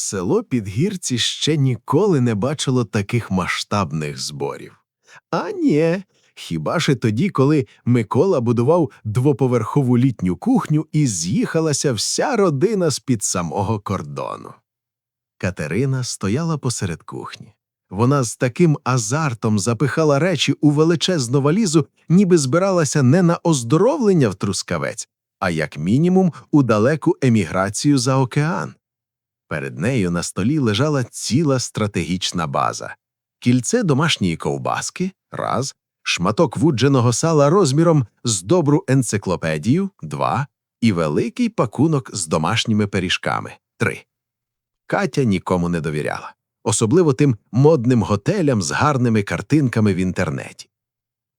Село Підгірці ще ніколи не бачило таких масштабних зборів. А ні, хіба ж тоді, коли Микола будував двоповерхову літню кухню і з'їхалася вся родина з-під самого кордону. Катерина стояла посеред кухні. Вона з таким азартом запихала речі у величезну валізу, ніби збиралася не на оздоровлення в трускавець, а як мінімум у далеку еміграцію за океан. Перед нею на столі лежала ціла стратегічна база: кільце домашньої ковбаски раз, шматок вудженого сала розміром з добру енциклопедію два і великий пакунок з домашніми пиріжками три. Катя нікому не довіряла, особливо тим модним готелям з гарними картинками в інтернеті.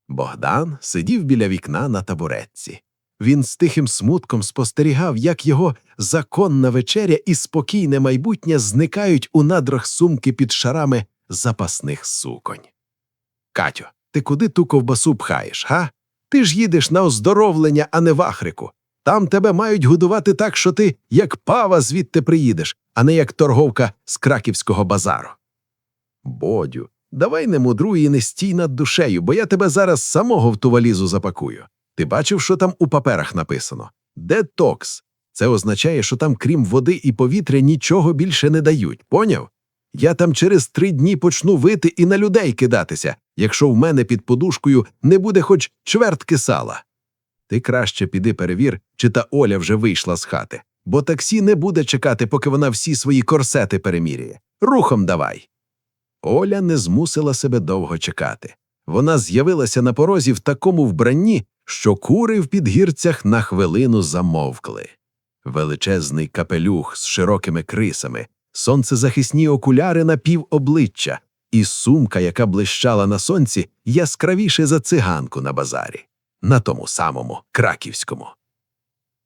Богдан сидів біля вікна на табуретці. Він з тихим смутком спостерігав, як його законна вечеря і спокійне майбутнє зникають у надрах сумки під шарами запасних суконь. Катю, ти куди ту ковбасу пхаєш, га? Ти ж їдеш на оздоровлення, а не в Африку. Там тебе мають годувати так, що ти як пава звідти приїдеш, а не як торговка з краківського базару. Бодю, давай не мудруй і не стій над душею, бо я тебе зараз самого в ту валізу запакую. Ти бачив, що там у паперах написано? Детокс. Це означає, що там, крім води і повітря, нічого більше не дають. Поняв? Я там через три дні почну вити і на людей кидатися, якщо в мене під подушкою не буде хоч чвертки сала. Ти краще піди перевір, чи та Оля вже вийшла з хати, бо таксі не буде чекати, поки вона всі свої корсети переміряє. Рухом давай. Оля не змусила себе довго чекати. Вона з'явилася на порозі в такому вбранні, що кури в підгірцях на хвилину замовкли. Величезний капелюх з широкими крисами, сонцезахисні окуляри на пів обличчя, і сумка, яка блищала на сонці, яскравіше за циганку на базарі, на тому самому краківському.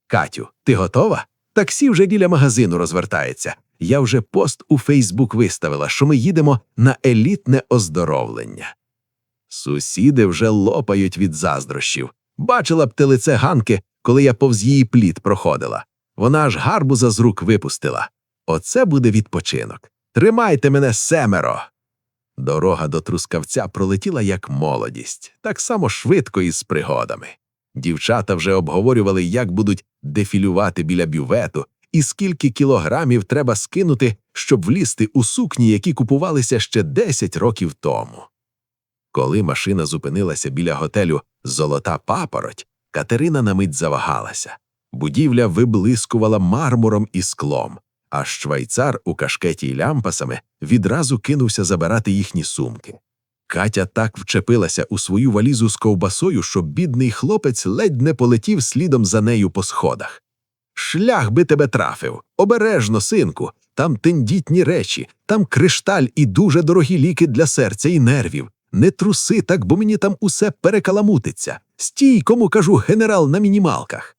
Катю, ти готова? Таксі вже біля магазину розвертається. Я вже пост у Фейсбук виставила, що ми їдемо на елітне оздоровлення. Сусіди вже лопають від заздрощів. Бачила б ти лице Ганки, коли я повз її плід проходила. Вона аж гарбуза з рук випустила. Оце буде відпочинок. Тримайте мене семеро. Дорога до трускавця пролетіла як молодість, так само швидко і з пригодами. Дівчата вже обговорювали, як будуть дефілювати біля бювету, і скільки кілограмів треба скинути, щоб влізти у сукні, які купувалися ще 10 років тому. Коли машина зупинилася біля готелю Золота папороть, Катерина на мить завагалася. Будівля виблискувала мармуром і склом, а швайцар у кашкеті й лямпасами відразу кинувся забирати їхні сумки. Катя так вчепилася у свою валізу з ковбасою, що бідний хлопець ледь не полетів слідом за нею по сходах. Шлях би тебе трафив. Обережно, синку, там тендітні речі, там кришталь і дуже дорогі ліки для серця і нервів. Не труси так, бо мені там усе перекаламутиться. Стій, кому кажу, генерал на мінімалках.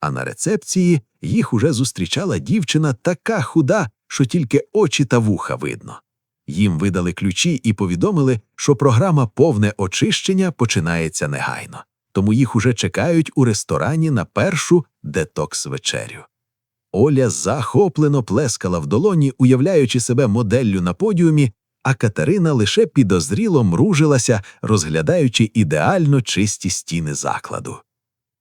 А на рецепції їх уже зустрічала дівчина така худа, що тільки очі та вуха видно. Їм видали ключі і повідомили, що програма повне очищення починається негайно, тому їх уже чекають у ресторані на першу детокс-вечерю. Оля захоплено плескала в долоні, уявляючи себе моделлю на подіумі, а Катерина лише підозріло мружилася, розглядаючи ідеально чисті стіни закладу.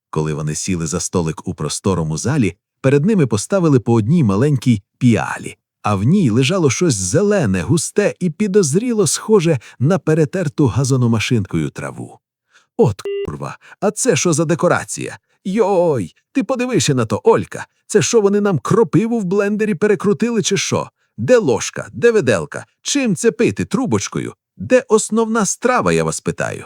Коли вони сіли за столик у просторому залі, перед ними поставили по одній маленькій піалі, а в ній лежало щось зелене, густе і підозріло схоже на перетерту газономашинкою траву. От курва, а це що за декорація? Йой, ти подивишся на то, Олька. Це що вони нам кропиву в блендері перекрутили, чи що? Де ложка, де виделка? Чим це пити трубочкою? Де основна страва, я вас питаю?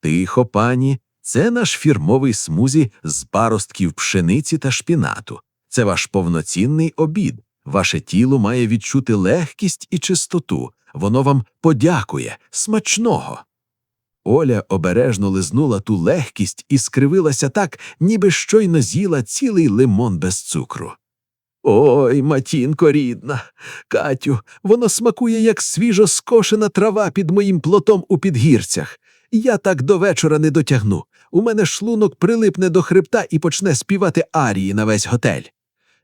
Тихо, пані, це наш фірмовий смузі з паростків пшениці та шпінату. Це ваш повноцінний обід. Ваше тіло має відчути легкість і чистоту. Воно вам подякує смачного. Оля обережно лизнула ту легкість і скривилася так, ніби щойно з'їла цілий лимон без цукру. Ой, матінко рідна, Катю, воно смакує, як свіжо скошена трава під моїм плотом у підгірцях. Я так до вечора не дотягну. У мене шлунок прилипне до хребта і почне співати арії на весь готель.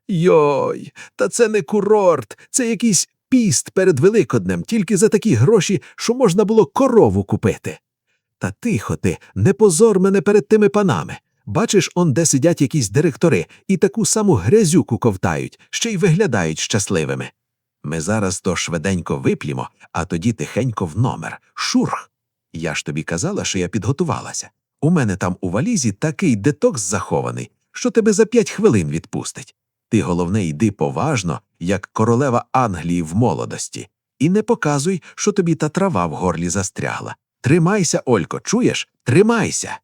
Йой, та це не курорт, це якийсь піст перед Великоднем, тільки за такі гроші, що можна було корову купити. Та тихо ти, не позор мене перед тими панами. Бачиш, он де сидять якісь директори і таку саму грязюку ковтають, ще й виглядають щасливими. Ми зараз то швиденько вип'ємо, а тоді тихенько в номер. Шурх. Я ж тобі казала, що я підготувалася. У мене там у валізі такий детокс захований, що тебе за п'ять хвилин відпустить. Ти, головне, йди поважно, як королева Англії в молодості, і не показуй, що тобі та трава в горлі застрягла. Тримайся, Олько, чуєш? Тримайся.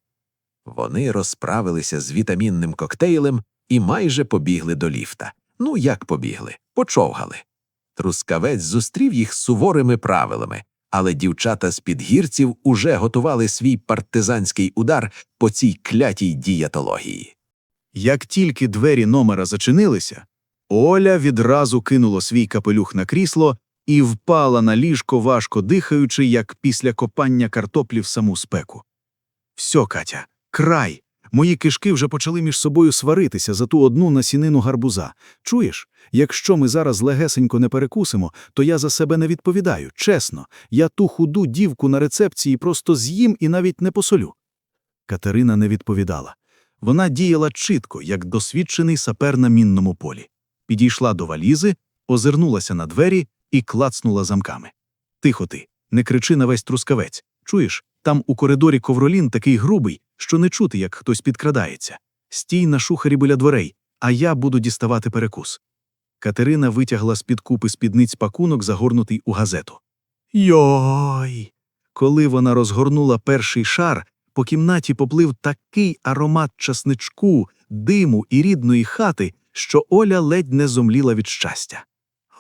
Вони розправилися з вітамінним коктейлем і майже побігли до ліфта. Ну, як побігли, почовгали. Трускавець зустрів їх суворими правилами, але дівчата з підгірців уже готували свій партизанський удар по цій клятій дієтології. Як тільки двері номера зачинилися, Оля відразу кинула свій капелюх на крісло і впала на ліжко, важко дихаючи, як після копання картоплі в саму спеку. Всьо, Катя, край. Мої кишки вже почали між собою сваритися за ту одну насінину гарбуза. Чуєш, якщо ми зараз легесенько не перекусимо, то я за себе не відповідаю. Чесно, я ту худу дівку на рецепції просто з'їм і навіть не посолю. Катерина не відповідала. Вона діяла чітко, як досвідчений сапер на мінному полі. Підійшла до валізи, озирнулася на двері і клацнула замками. Тихо ти, не кричи на весь трускавець. Чуєш, там у коридорі ковролін такий грубий, що не чути, як хтось підкрадається. Стій на шухарі біля дверей, а я буду діставати перекус. Катерина витягла з-під купи спідниць пакунок, загорнутий у газету. Йой! Коли вона розгорнула перший шар, по кімнаті поплив такий аромат часничку, диму і рідної хати, що Оля ледь не зомліла від щастя.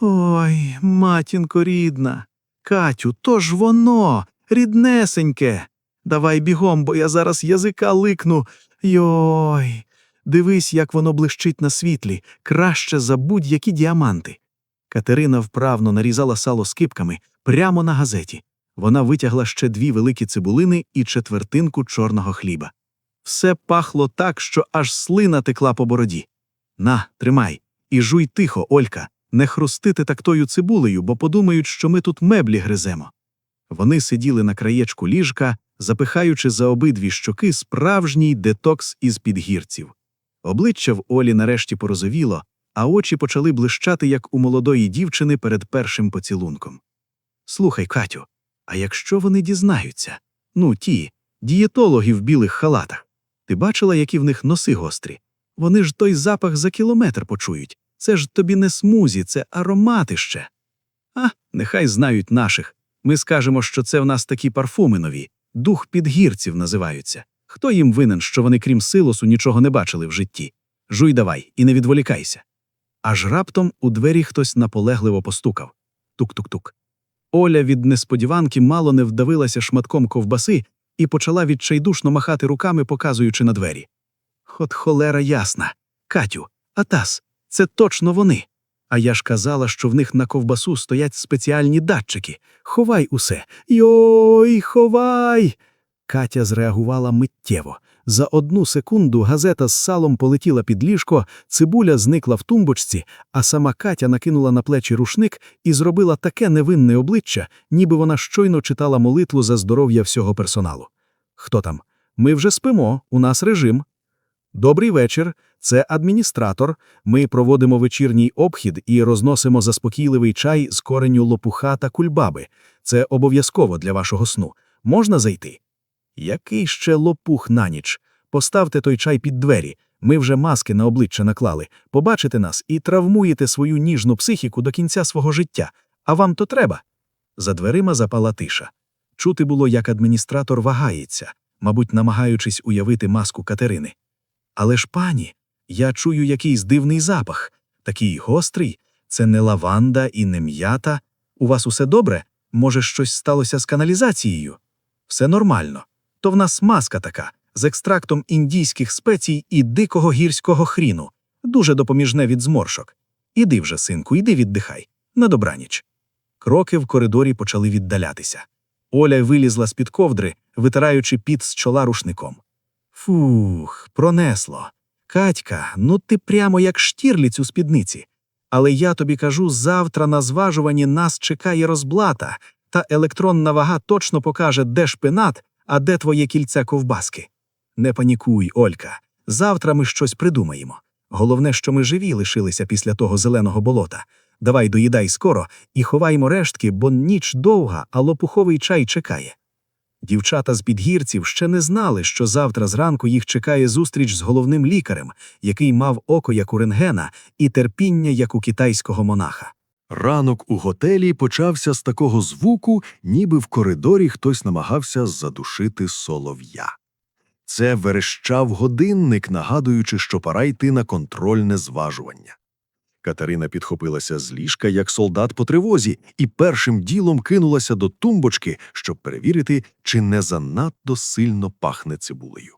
Ой, матінко рідна, Катю, то ж воно, ріднесеньке. Давай бігом, бо я зараз язика ликну. Йой. Дивись, як воно блищить на світлі, краще за будь-які діаманти. Катерина вправно нарізала сало скипками прямо на газеті. Вона витягла ще дві великі цибулини і четвертинку чорного хліба. Все пахло так, що аж слина текла по бороді. На, тримай, і жуй тихо, Олька, не хрустити так тою цибулею, бо подумають, що ми тут меблі гриземо. Вони сиділи на краєчку ліжка, запихаючи за обидві щоки справжній детокс із підгірців. Обличчя в Олі нарешті порозовіло, а очі почали блищати, як у молодої дівчини перед першим поцілунком. Слухай, Катю, а якщо вони дізнаються? Ну, ті, дієтологи в білих халатах. Ти бачила, які в них носи гострі? Вони ж той запах за кілометр почують. Це ж тобі не смузі, це ароматище. А, нехай знають наших. Ми скажемо, що це в нас такі парфуми нові, дух підгірців називаються. Хто їм винен, що вони, крім силосу, нічого не бачили в житті? Жуй давай і не відволікайся. Аж раптом у двері хтось наполегливо постукав. Тук-тук-тук. Оля від несподіванки мало не вдавилася шматком ковбаси і почала відчайдушно махати руками, показуючи на двері. От холера ясна. Катю, Атас, це точно вони. А я ж казала, що в них на ковбасу стоять спеціальні датчики. Ховай усе. Йой, ховай. Катя зреагувала миттєво. За одну секунду газета з салом полетіла під ліжко, цибуля зникла в тумбочці, а сама Катя накинула на плечі рушник і зробила таке невинне обличчя, ніби вона щойно читала молитву за здоров'я всього персоналу. Хто там? Ми вже спимо, у нас режим. Добрий вечір. Це адміністратор. Ми проводимо вечірній обхід і розносимо заспокійливий чай з кореню лопуха та кульбаби. Це обов'язково для вашого сну. Можна зайти? Який ще лопух на ніч? Поставте той чай під двері. Ми вже маски на обличчя наклали. Побачите нас і травмуєте свою ніжну психіку до кінця свого життя. А вам то треба. За дверима запала тиша. Чути було, як адміністратор вагається, мабуть, намагаючись уявити маску Катерини. Але ж, пані, я чую якийсь дивний запах, такий гострий, це не лаванда і не м'ята. У вас усе добре? Може, щось сталося з каналізацією? Все нормально. То в нас маска така, з екстрактом індійських спецій і дикого гірського хріну, дуже допоміжне від зморшок. Іди вже, синку, іди віддихай. На добраніч. Кроки в коридорі почали віддалятися. Оля вилізла з-під ковдри, витираючи піт з чола рушником. Фух, пронесло. Катька, ну ти прямо як штірліць у спідниці. Але я тобі кажу, завтра на зважуванні нас чекає розблата, та електронна вага точно покаже, де шпинат, а де твоє кільце ковбаски. Не панікуй, Олька. Завтра ми щось придумаємо. Головне, що ми живі лишилися після того зеленого болота. Давай доїдай скоро і ховаймо рештки, бо ніч довга, а лопуховий чай чекає. Дівчата з підгірців ще не знали, що завтра зранку їх чекає зустріч з головним лікарем, який мав око як у рентгена і терпіння як у китайського монаха. Ранок у готелі почався з такого звуку, ніби в коридорі хтось намагався задушити солов'я. Це верещав годинник, нагадуючи, що пора йти на контрольне зважування. Катерина підхопилася з ліжка, як солдат по тривозі, і першим ділом кинулася до тумбочки, щоб перевірити, чи не занадто сильно пахне цибулею.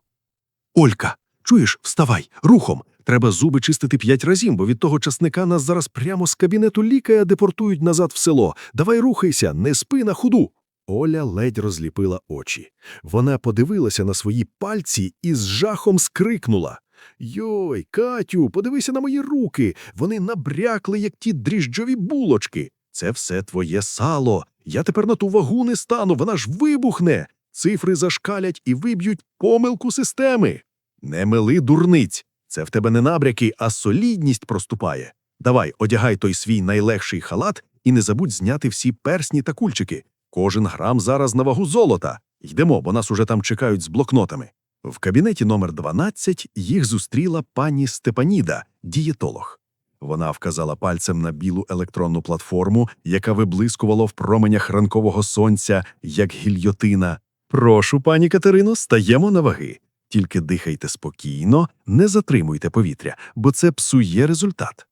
Олька, чуєш, вставай, рухом. Треба зуби чистити п'ять разів, бо від того часника нас зараз прямо з кабінету лікаря депортують назад в село. Давай рухайся, не спи на ходу. Оля ледь розліпила очі. Вона подивилася на свої пальці і з жахом скрикнула. Йой, Катю, подивися на мої руки. Вони набрякли, як ті дріжджові булочки. Це все твоє сало. Я тепер на ту вагу не стану, вона ж вибухне. Цифри зашкалять і виб'ють помилку системи. Не мили дурниць. Це в тебе не набряки, а солідність проступає. Давай, одягай той свій найлегший халат і не забудь зняти всі персні та кульчики. Кожен грам зараз на вагу золота. Йдемо, бо нас уже там чекають з блокнотами. В кабінеті номер 12 їх зустріла пані Степаніда, дієтолог. Вона вказала пальцем на білу електронну платформу, яка виблискувала в променях ранкового сонця, як гільйотина. Прошу, пані Катерино, стаємо на ваги. Тільки дихайте спокійно, не затримуйте повітря, бо це псує результат.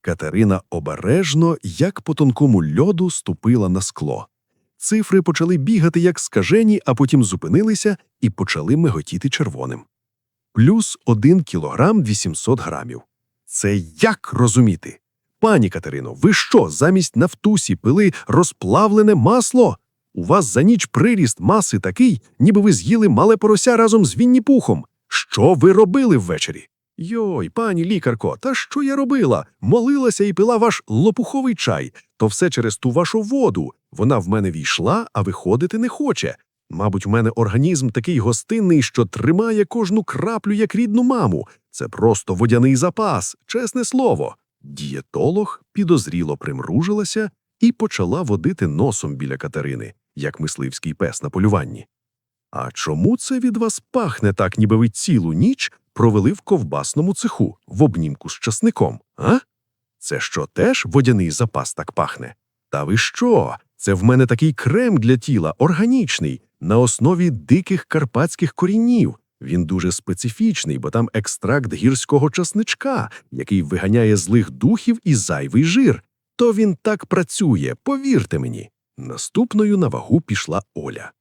Катерина обережно, як по тонкому льоду, ступила на скло. Цифри почали бігати як скажені, а потім зупинилися і почали миготіти червоним. Плюс 1 кілограм 800 грамів. Це як розуміти? Пані Катерино, ви що, замість нафтусі пили розплавлене масло? У вас за ніч приріст маси такий, ніби ви з'їли мале порося разом з Вінні-Пухом. Що ви робили ввечері? Йой, пані лікарко, та що я робила? Молилася і пила ваш лопуховий чай. То все через ту вашу воду. Вона в мене війшла, а виходити не хоче. Мабуть, у мене організм такий гостинний, що тримає кожну краплю як рідну маму. Це просто водяний запас, чесне слово. Дієтолог підозріло примружилася і почала водити носом біля Катерини, як мисливський пес на полюванні. А чому це від вас пахне так, ніби ви цілу ніч провели в ковбасному цеху в обнімку з часником, а? Це що теж водяний запас так пахне? Та ви що? Це в мене такий крем для тіла, органічний, на основі диких карпатських корінів. Він дуже специфічний, бо там екстракт гірського часничка, який виганяє злих духів і зайвий жир. То він так працює, повірте мені. Наступною на вагу пішла Оля.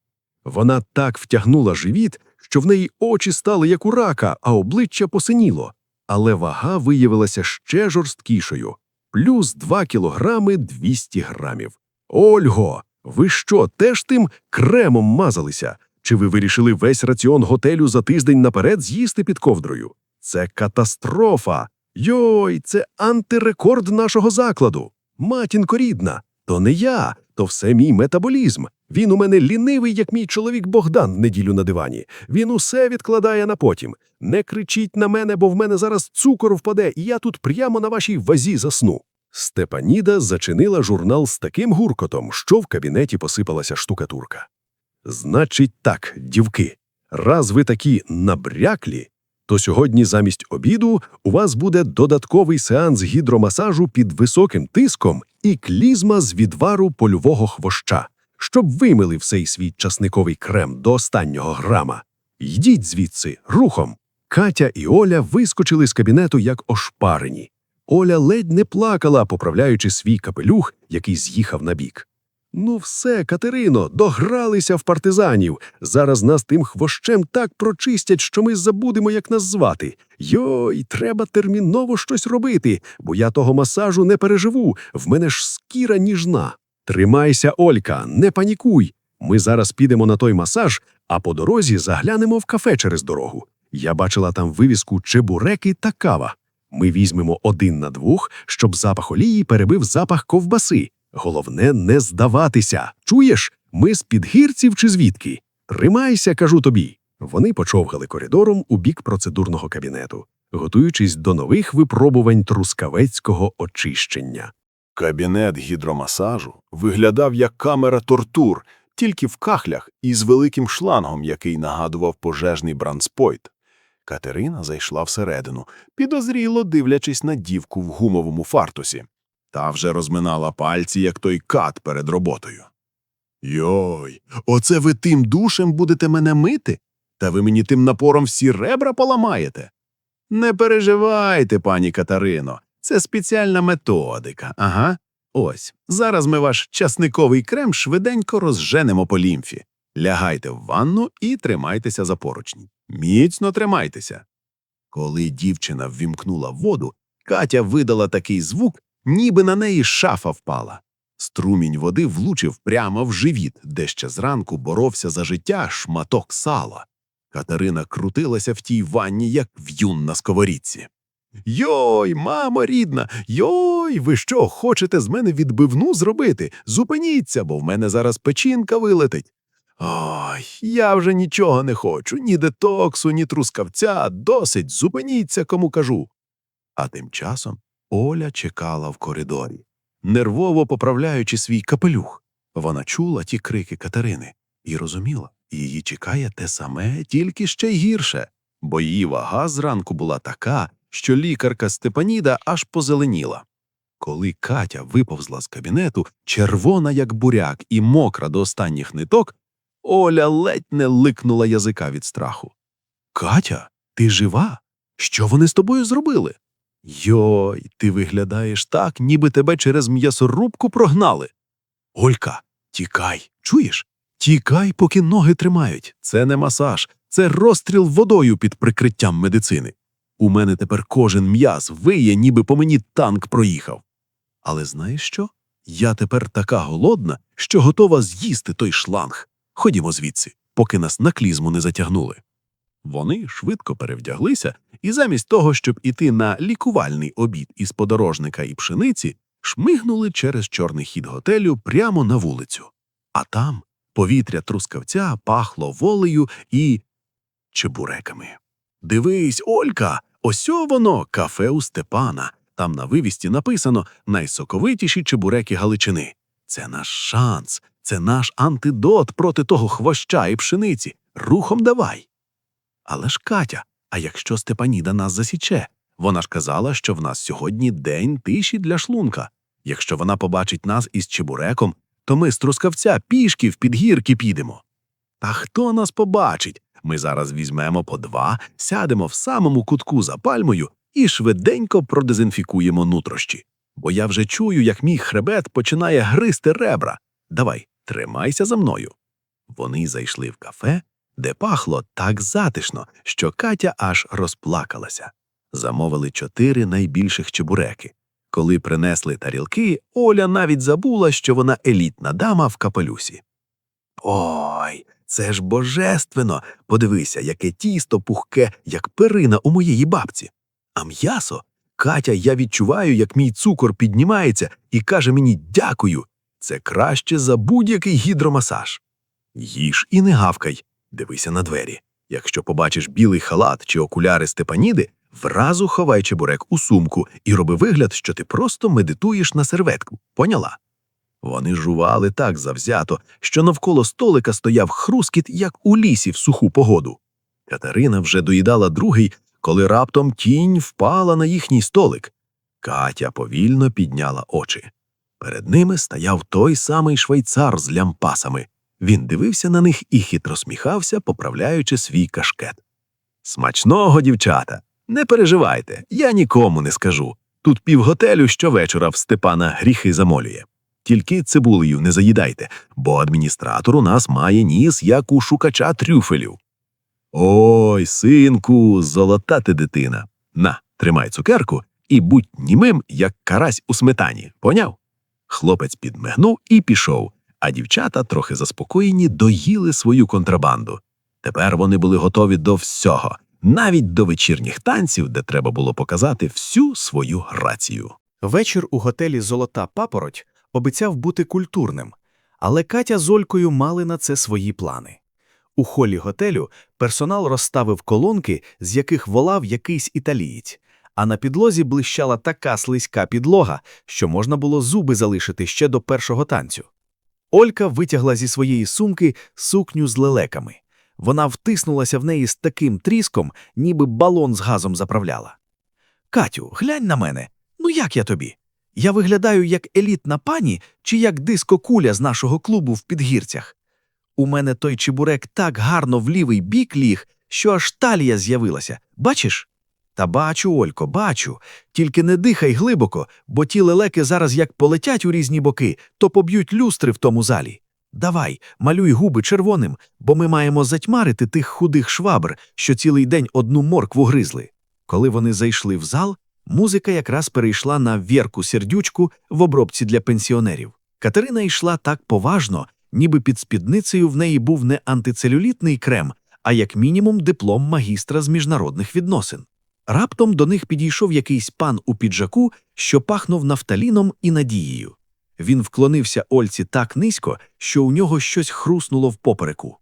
Вона так втягнула живіт, що в неї очі стали як у рака, а обличчя посиніло. Але вага виявилася ще жорсткішою плюс 2 кілограми 200 грамів. Ольго, ви що, теж тим кремом мазалися? Чи ви вирішили весь раціон готелю за тиждень наперед з'їсти під ковдрою? Це катастрофа. Йой, це антирекорд нашого закладу. Матінко рідна, то не я, то все мій метаболізм. Він у мене лінивий, як мій чоловік Богдан неділю на дивані. Він усе відкладає на потім. Не кричіть на мене, бо в мене зараз цукор впаде, і я тут прямо на вашій вазі засну. Степаніда зачинила журнал з таким гуркотом, що в кабінеті посипалася штукатурка. Значить так, дівки, раз ви такі набряклі, то сьогодні замість обіду у вас буде додатковий сеанс гідромасажу під високим тиском і клізма з відвару польового хвоща, щоб вимили всей свій часниковий крем до останнього грама. Йдіть звідси, рухом. Катя і Оля вискочили з кабінету як ошпарені. Оля ледь не плакала, поправляючи свій капелюх, який з'їхав на бік. Ну все, Катерино, догралися в партизанів. Зараз нас тим хвощем так прочистять, що ми забудемо, як нас звати. Йой, треба терміново щось робити, бо я того масажу не переживу, в мене ж скіра ніжна. Тримайся, Олька, не панікуй. Ми зараз підемо на той масаж, а по дорозі заглянемо в кафе через дорогу. Я бачила там вивіску чебуреки та кава. Ми візьмемо один на двох, щоб запах олії перебив запах ковбаси. Головне не здаватися. Чуєш? Ми з підгірців чи звідки? Тримайся, кажу тобі. Вони почовгали коридором у бік процедурного кабінету, готуючись до нових випробувань трускавецького очищення. Кабінет гідромасажу виглядав як камера тортур, тільки в кахлях і з великим шлангом, який нагадував пожежний бранспойт. Катерина зайшла всередину, підозріло дивлячись на дівку в гумовому фартусі. Та вже розминала пальці, як той кат перед роботою. Йой, оце ви тим душем будете мене мити? Та ви мені тим напором всі ребра поламаєте. Не переживайте, пані Катерино, це спеціальна методика. Ага. Ось, зараз ми ваш часниковий крем швиденько розженемо по лімфі. Лягайте в ванну і тримайтеся за поручні. Міцно тримайтеся. Коли дівчина ввімкнула воду, Катя видала такий звук, ніби на неї шафа впала. Струмінь води влучив прямо в живіт, де ще зранку боровся за життя шматок сала. Катерина крутилася в тій ванні, як в'юн на сковорідці. Йой, мамо рідна, йой, ви що, хочете з мене відбивну зробити? Зупиніться, бо в мене зараз печінка вилетить. Ой, я вже нічого не хочу, ні детоксу, ні трускавця, досить, зупиніться, кому кажу. А тим часом Оля чекала в коридорі, нервово поправляючи свій капелюх. Вона чула ті крики Катерини і розуміла, її чекає те саме, тільки ще й гірше, бо її вага зранку була така, що лікарка Степаніда аж позеленіла. Коли Катя виповзла з кабінету, червона, як буряк, і мокра до останніх ниток, Оля ледь не ликнула язика від страху. Катя, ти жива? Що вони з тобою зробили? Йой, ти виглядаєш так, ніби тебе через м'ясорубку прогнали. Олька, тікай, чуєш? Тікай, поки ноги тримають. Це не масаж, це розстріл водою під прикриттям медицини. У мене тепер кожен м'яз виє, ніби по мені танк проїхав. Але знаєш що? Я тепер така голодна, що готова з'їсти той шланг. Ходімо звідси, поки нас на клізму не затягнули. Вони швидко перевдяглися і замість того, щоб іти на лікувальний обід із подорожника і пшениці, шмигнули через чорний хід готелю прямо на вулицю. А там повітря трускавця пахло волею і чебуреками. Дивись, Олька, осьо воно, кафе у Степана. Там на вивісті написано найсоковитіші чебуреки Галичини. Це наш шанс, це наш антидот проти того хвоща і пшениці. Рухом давай. Але ж Катя, а якщо Степаніда нас засіче? Вона ж казала, що в нас сьогодні день тиші для шлунка. Якщо вона побачить нас із чебуреком, то ми з трускавця пішки в підгірки підемо. Та хто нас побачить? Ми зараз візьмемо по два, сядемо в самому кутку за пальмою і швиденько продезінфікуємо нутрощі. Бо я вже чую, як мій хребет починає гризти ребра. Давай, тримайся за мною. Вони зайшли в кафе, де пахло так затишно, що Катя аж розплакалася. Замовили чотири найбільших чебуреки. Коли принесли тарілки, Оля навіть забула, що вона елітна дама в капелюсі. Ой, це ж божественно. Подивися, яке тісто пухке, як перина у моєї бабці. А м'ясо. Катя, я відчуваю, як мій цукор піднімається і каже мені дякую. Це краще за будь-який гідромасаж. Їж і не гавкай. Дивися на двері. Якщо побачиш білий халат чи окуляри Степаніди, вразу ховай чебурек у сумку і роби вигляд, що ти просто медитуєш на серветку. Поняла? Вони жували так завзято, що навколо столика стояв хрускіт, як у лісі в суху погоду. Катерина вже доїдала другий, коли раптом тінь впала на їхній столик. Катя повільно підняла очі. Перед ними стояв той самий швейцар з лямпасами. Він дивився на них і хитро сміхався, поправляючи свій кашкет. Смачного, дівчата! Не переживайте, я нікому не скажу. Тут півготелю щовечора в Степана гріхи замолює. Тільки цибулею не заїдайте, бо адміністратор у нас має ніс, як у шукача трюфелів. Ой, синку, золота ти дитина. На, тримай цукерку і будь німим, як карась у сметані. Поняв? Хлопець підмигнув і пішов, а дівчата, трохи заспокоєні, доїли свою контрабанду. Тепер вони були готові до всього навіть до вечірніх танців, де треба було показати всю свою грацію. Вечір у готелі Золота папороть обіцяв бути культурним, але Катя з Олькою мали на це свої плани. У холі готелю персонал розставив колонки, з яких волав якийсь італієць, а на підлозі блищала така слизька підлога, що можна було зуби залишити ще до першого танцю. Олька витягла зі своєї сумки сукню з лелеками. Вона втиснулася в неї з таким тріском, ніби балон з газом заправляла. Катю, глянь на мене. Ну як я тобі? Я виглядаю як елітна пані чи як диско-куля з нашого клубу в підгірцях. У мене той чебурек так гарно в лівий бік ліг, що аж талія з'явилася. Бачиш? Та бачу, Олько, бачу. Тільки не дихай глибоко, бо ті лелеки зараз як полетять у різні боки, то поб'ють люстри в тому залі. Давай, малюй губи червоним, бо ми маємо затьмарити тих худих швабр, що цілий день одну моркву гризли. Коли вони зайшли в зал, музика якраз перейшла на вірку сердючку в обробці для пенсіонерів. Катерина йшла так поважно, ніби під спідницею в неї був не антицелюлітний крем, а як мінімум диплом магістра з міжнародних відносин. Раптом до них підійшов якийсь пан у піджаку, що пахнув нафталіном і надією. Він вклонився Ольці так низько, що у нього щось хруснуло в попереку.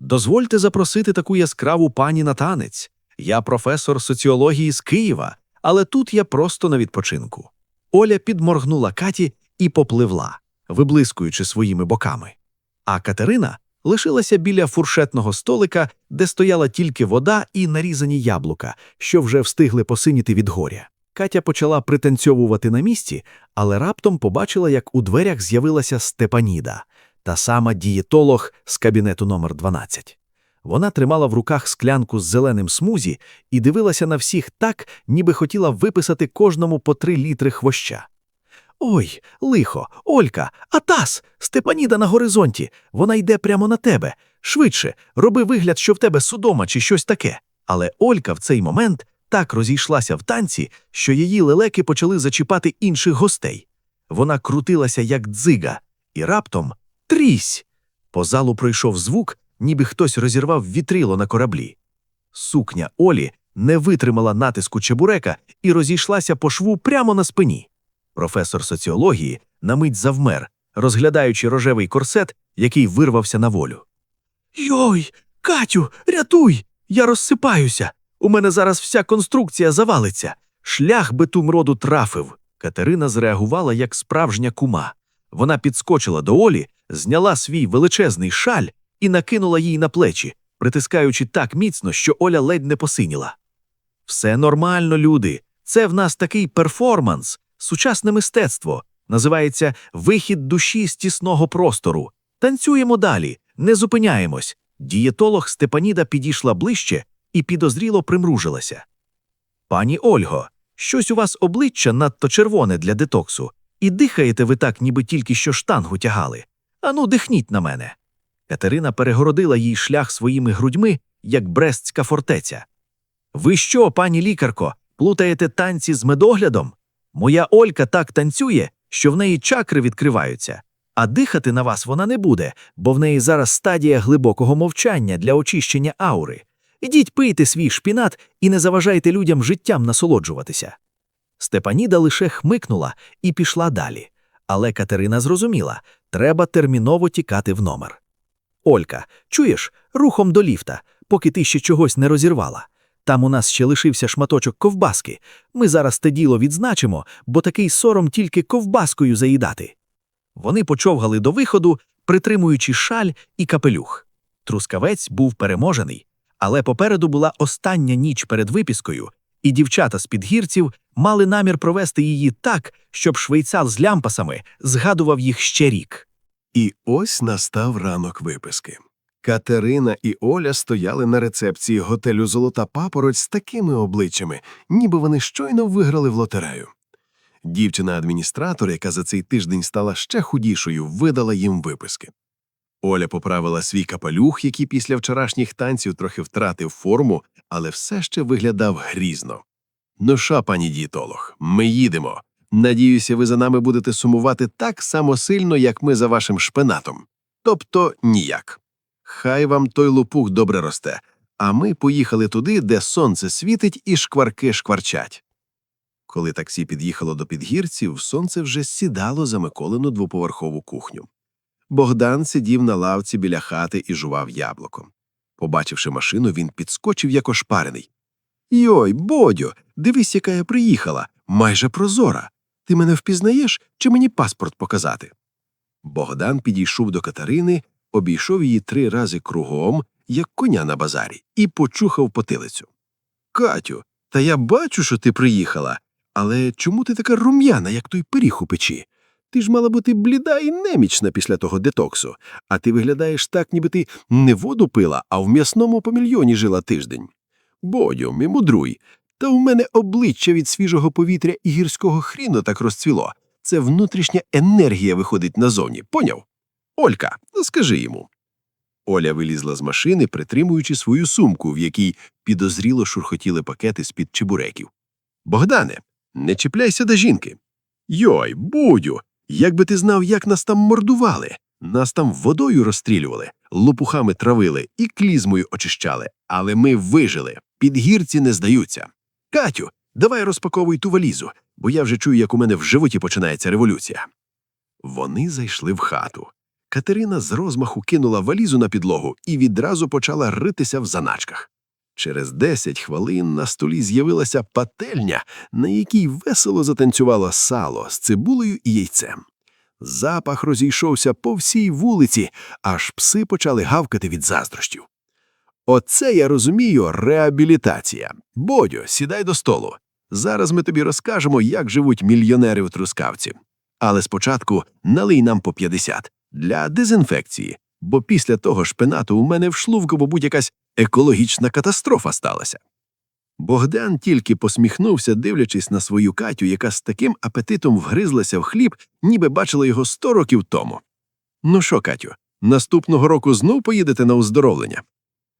Дозвольте запросити таку яскраву пані на танець. Я професор соціології з Києва, але тут я просто на відпочинку. Оля підморгнула Каті і попливла, виблискуючи своїми боками. А Катерина лишилася біля фуршетного столика, де стояла тільки вода і нарізані яблука, що вже встигли посиніти від горя. Катя почала пританцьовувати на місці, але раптом побачила, як у дверях з'явилася Степаніда, та сама дієтолог з кабінету номер 12. Вона тримала в руках склянку з зеленим смузі і дивилася на всіх так, ніби хотіла виписати кожному по три літри хвоща. Ой, лихо, Олька, Атас, Степаніда на горизонті. Вона йде прямо на тебе. Швидше, роби вигляд, що в тебе судома чи щось таке. Але Олька в цей момент так розійшлася в танці, що її лелеки почали зачіпати інших гостей. Вона крутилася, як дзига, і раптом трісь. По залу пройшов звук, ніби хтось розірвав вітрило на кораблі. Сукня Олі не витримала натиску чебурека і розійшлася по шву прямо на спині. Професор соціології на мить завмер, розглядаючи рожевий корсет, який вирвався на волю. Йой, Катю, рятуй! Я розсипаюся. У мене зараз вся конструкція завалиться. Шлях би ту мроду трафив. Катерина зреагувала як справжня кума. Вона підскочила до Олі, зняла свій величезний шаль і накинула їй на плечі, притискаючи так міцно, що Оля ледь не посиніла. Все нормально, люди. Це в нас такий перформанс, сучасне мистецтво. Називається Вихід душі з тісного простору. Танцюємо далі, не зупиняємось. Дієтолог Степаніда підійшла ближче і підозріло примружилася. Пані Ольго, щось у вас обличчя надто червоне для детоксу, і дихаєте ви так, ніби тільки що штангу тягали. Ану, дихніть на мене. Катерина перегородила їй шлях своїми грудьми, як брестська фортеця. Ви що, пані лікарко, плутаєте танці з медоглядом? Моя Олька так танцює, що в неї чакри відкриваються, а дихати на вас вона не буде, бо в неї зараз стадія глибокого мовчання для очищення аури. Ідіть пийте свій шпінат і не заважайте людям життям насолоджуватися. Степаніда лише хмикнула і пішла далі. Але Катерина зрозуміла треба терміново тікати в номер. Олька, чуєш, рухом до ліфта, поки ти ще чогось не розірвала. Там у нас ще лишився шматочок ковбаски. Ми зараз те діло відзначимо, бо такий сором тільки ковбаскою заїдати. Вони почовгали до виходу, притримуючи шаль і капелюх. Трускавець був переможений, але попереду була остання ніч перед випіскою, і дівчата з підгірців мали намір провести її так, щоб швейцар з лямпасами згадував їх ще рік. І ось настав ранок виписки. Катерина і Оля стояли на рецепції готелю Золота папороть з такими обличчями, ніби вони щойно виграли в лотерею. Дівчина-адміністратор, яка за цей тиждень стала ще худішою, видала їм виписки. Оля поправила свій капелюх, який після вчорашніх танців трохи втратив форму, але все ще виглядав грізно. Ну що, пані дієтолог, ми їдемо. Надіюся, ви за нами будете сумувати так само сильно, як ми за вашим шпинатом. Тобто ніяк. Хай вам той лупух добре росте, а ми поїхали туди, де сонце світить і шкварки шкварчать. Коли таксі під'їхало до підгірців, сонце вже сідало за Миколину двоповерхову кухню. Богдан сидів на лавці біля хати і жував яблуком. Побачивши машину, він підскочив як ошпарений. Йой, Бодю, дивись, яка я приїхала, майже прозора. Ти мене впізнаєш чи мені паспорт показати? Богдан підійшов до Катерини, обійшов її три рази кругом, як коня на базарі, і почухав потилицю. Катю, та я бачу, що ти приїхала, але чому ти така рум'яна, як той пиріг у печі? Ти ж мала бути бліда і немічна після того детоксу, а ти виглядаєш так, ніби ти не воду пила, а в м'ясному памільйоні жила тиждень. Бодю, ми мудруй. Та у мене обличчя від свіжого повітря і гірського хріну так розцвіло. Це внутрішня енергія виходить назовні, поняв? Олька, ну скажи йому. Оля вилізла з машини, притримуючи свою сумку, в якій підозріло шурхотіли пакети з-під чебуреків. Богдане, не чіпляйся до жінки. Йой, будю, якби ти знав, як нас там мордували. Нас там водою розстрілювали, лопухами травили і клізмою очищали, але ми вижили, підгірці не здаються. Катю, давай розпаковуй ту валізу, бо я вже чую, як у мене в животі починається революція. Вони зайшли в хату. Катерина з розмаху кинула валізу на підлогу і відразу почала ритися в заначках. Через десять хвилин на столі з'явилася пательня, на якій весело затанцювало сало з цибулею і яйцем. Запах розійшовся по всій вулиці, аж пси почали гавкати від заздрощів. Оце я розумію реабілітація. Бодю, сідай до столу. Зараз ми тобі розкажемо, як живуть мільйонери в Трускавці. Але спочатку налий нам по 50 для дезінфекції, бо після того шпинату у мене в шлувку, мабуть, якась екологічна катастрофа сталася. Богдан тільки посміхнувся, дивлячись на свою Катю, яка з таким апетитом вгризлася в хліб, ніби бачила його сто років тому. Ну що, Катю, наступного року знов поїдете на оздоровлення?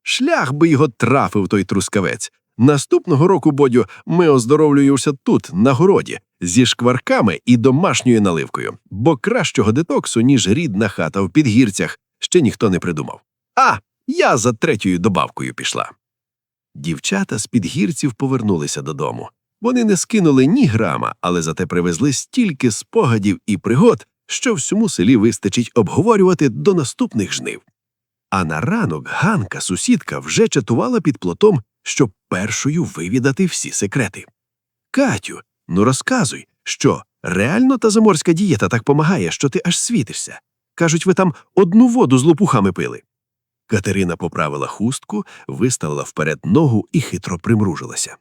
Шлях би його трафив той трускавець. Наступного року, Бодю, ми оздоровлюємося тут, на городі, зі шкварками і домашньою наливкою, бо кращого детоксу, ніж рідна хата в підгірцях, ще ніхто не придумав. А, я за третьою добавкою пішла. Дівчата з підгірців повернулися додому. Вони не скинули ні грама, але зате привезли стільки спогадів і пригод, що всьому селі вистачить обговорювати до наступних жнив. А на ранок Ганка, сусідка, вже чатувала під плотом, щоб першою вивідати всі секрети. Катю, ну розказуй, що реально та заморська дієта так помагає, що ти аж світишся. Кажуть, ви там одну воду з лопухами пили. Катерина поправила хустку, виставила вперед ногу і хитро примружилася.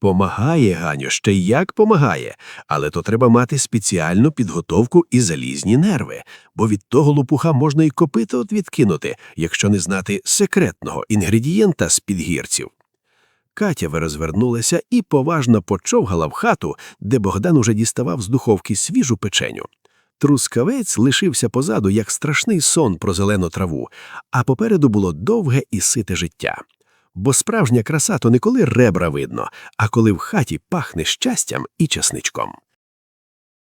Помагає, Ганю, ще як помагає, але то треба мати спеціальну підготовку і залізні нерви, бо від того лопуха можна і копито відкинути, якщо не знати секретного інгредієнта з підгірців. Катя розвернулася і поважно почовгала в хату, де Богдан уже діставав з духовки свіжу печеню. Трускавець лишився позаду, як страшний сон про зелену траву, а попереду було довге і сите життя. Бо справжня краса то не коли ребра видно, а коли в хаті пахне щастям і часничком.